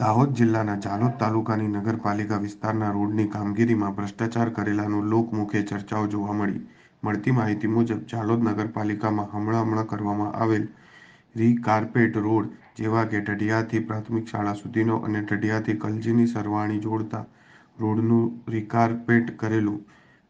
દાહોદ જિલ્લાના ઝાલોદ તાલુકાની નગરપાલિકા વિસ્તારના રોડની કામગીરીમાં ભ્રષ્ટાચાર કરેલાનું લોકમુખે ચર્ચાઓ જોવા મળી. મળતી માહિતી મુજબ ઝાલોદ નગરપાલિકામાં હમણાં હમણાં કરવામાં આવેલ રીકાર્પેટ રોડ જેવા કે ઢઢિયાથી પ્રાથમિક શાળા સુધીનો અને ઢઢિયાથી કલજીની સરવાણી જોડતા રોડનું રીકાર્પેટ કરેલું,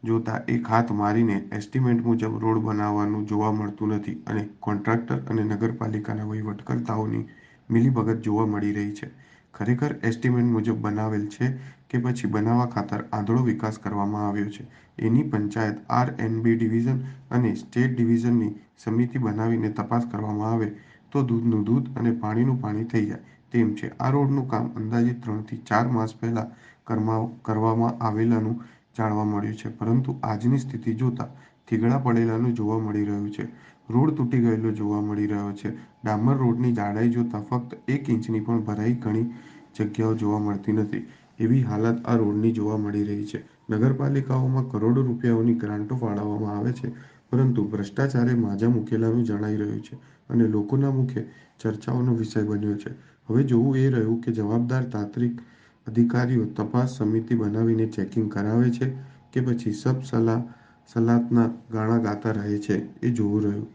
જોતા એક હાથ મારીને એસ્ટિમેટ મુજબ રોડ બનાવવાનું જોવા મળતું નથી અને કોન્ટ્રાક્ટર અને નગરપાલિકાના વહીવટકર્તાઓની મિલીભગત જોવા મળી રહી છે. ખરેખર એસ્ટિમેટ મુજબ બનાવેલ છે કે પછી બનાવવા ખાતર આંધળો વિકાસ કરવામાં આવ્યો છે. એની panchayat R N B division અને સ્ટેટ ડિવિઝનની સમિતિ બનાવીને તપાસ કરવામાં આવે તો દૂધનું દૂધ અને પાણીનું પાણી થઈ જાય. તેમ છે. આ રોડનું કામ અંદાજે ત્રણથી ચાર માસ પહેલા કરવામાં આવેલાનું જાણવા મળ્યું છે. પરંતુ આજની સ્થિતિ જોતા થીગડા પડેલાનું જોવા મળી રહ્યું છે. રોડ તૂટી ગયેલો જોવા મળી રહ્યો છે. ડામર રોડની જાડાઈ જોતા ફક્ત એક ઇંચની પણ ભરાઈ ઘણી જગ્યાઓ જોવા મળતી નથી. એવી હાલત આ રોડની જોવા મળી રહી છે. નગરપાલિકાઓમાં કરોડો રૂપિયાઓની ગ્રાન્ટો ફાળવવામાં આવે છે, પરંતુ ભ્રષ્ટાચારે માજા મૂકેલાનું જણાઈ રહ્યું છે અને લોકોના મુખે ચર્ચાઓનો વિષય બન્યો છે. હવે જોવું એ રહ્યું કે જવાબદાર તાંત્રિક અધિકારીઓ તપાસ સમિતિ બનાવીને ચેકિંગ કરાવે છે કે પછી સબ સલાહ સલાતના ગાણા ગાતા રહે છે, એ જોવું રહ્યું.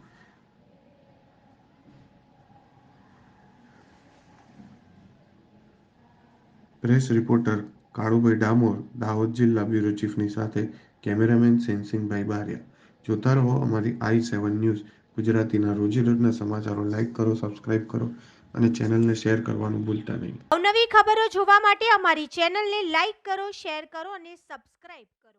પ્રેસ રિપોર્ટર કાળુભાઈ ડામોર દાહોદ જિલ્લા બ્યુરો ચીફની સાથે કેમેરામેન સેનસિંગભાઈ બારિયા. જોતા રહો અમારી આઈ સેવન ન્યૂઝ. ગુજરાતીના રોજેરોજના સમાચારો લાઈક કરો, સબસ્ક્રાઇબ કરો અને ચેનલને શેર કરવાનું ભૂલતા નહીં. અવનવી ખબરો જોવા માટે અમારી ચેનલને લાઈક કરો, શેર કરો અને સબસ્ક્રાઇબ કરો.